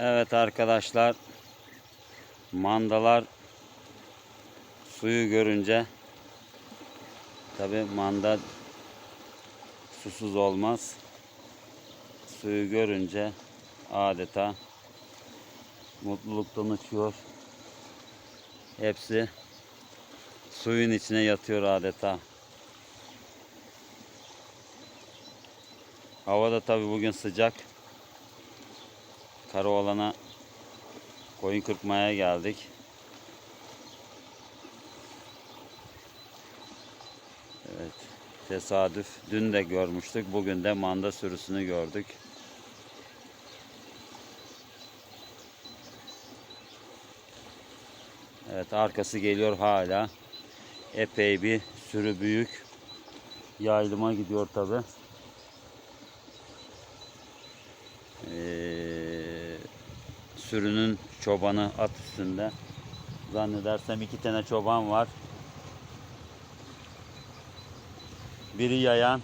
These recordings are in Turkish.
Evet arkadaşlar. Mandalar suyu görünce tabi manda susuz olmaz. Suyu görünce adeta mutluluktan uçuyor. Hepsi suyun içine yatıyor adeta. Hava da tabi bugün sıcak. Karaoğlan'a koyun kırpmaya geldik. Evet. Tesadüf. Dün de görmüştük. Bugün de manda sürüsünü gördük. Evet arkası geliyor hala. Epey bir sürü büyük. Yaylıma gidiyor tabi. Ee, sürünün çobanı at üstünde. Zannedersem iki tane çoban var. Biri yayan.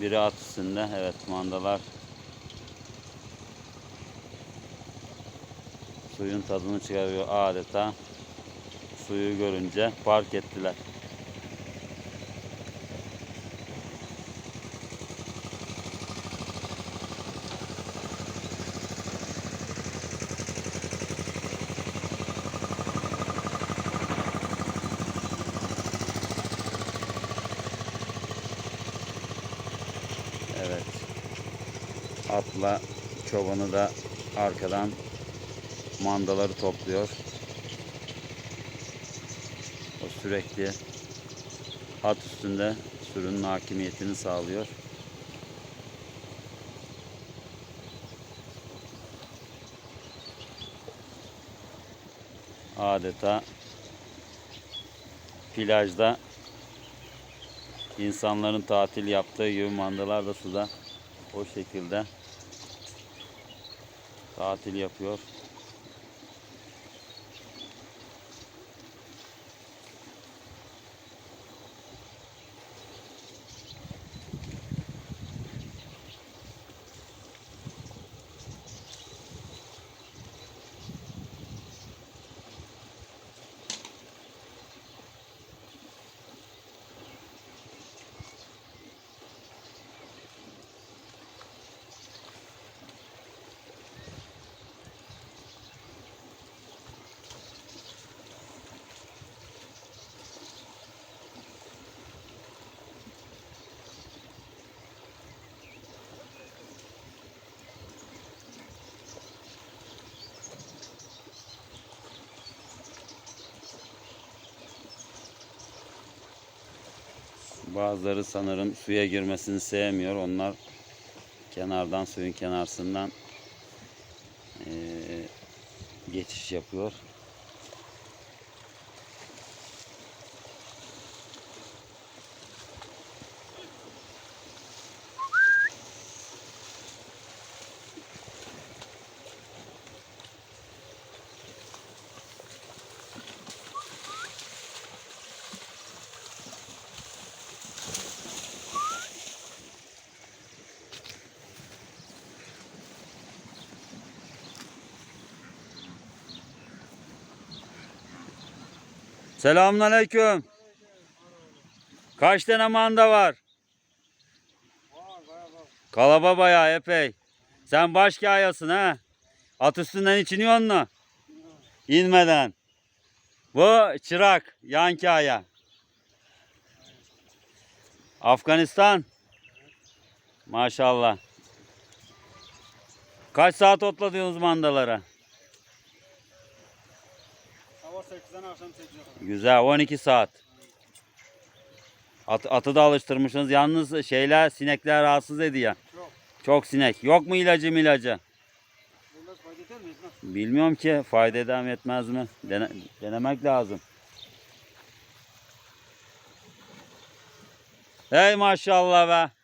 Biri at üstünde. Evet mandalar. Suyun tadını çıkarıyor adeta. Suyu görünce fark ettiler. Evet. Atla çobanı da arkadan mandaları topluyor. O sürekli at üstünde sürünün hakimiyetini sağlıyor. Adeta plajda insanların tatil yaptığı gibi mandalar da suda o şekilde tatil yapıyor. Bazıları sanırım suya girmesini sevmiyor. Onlar kenardan suyun kenarından eee, geçiş yapıyor. Selamünaleyküm. Kaç tane manda var? Kalaba bayağı epey. Sen baş kayasın ha. At üstünden hiç iniyor mu? İnmeden. Bu çırak, yan kaya. Afganistan. Maşallah. Kaç saat otladınız mandalara? Sabah 8'den akşam 8'e kadar. Güzel 12 saat. At, atı da alıştırmışsınız. Yalnız şeyler sinekler rahatsız ediyor. Yok. Çok sinek. Yok mu ilacı mı ilacı? Bunlar fayda eder mi? Etmez. Bilmiyorum ki fayda eder mi etmez mi? Dene- denemek lazım. Hey maşallah be.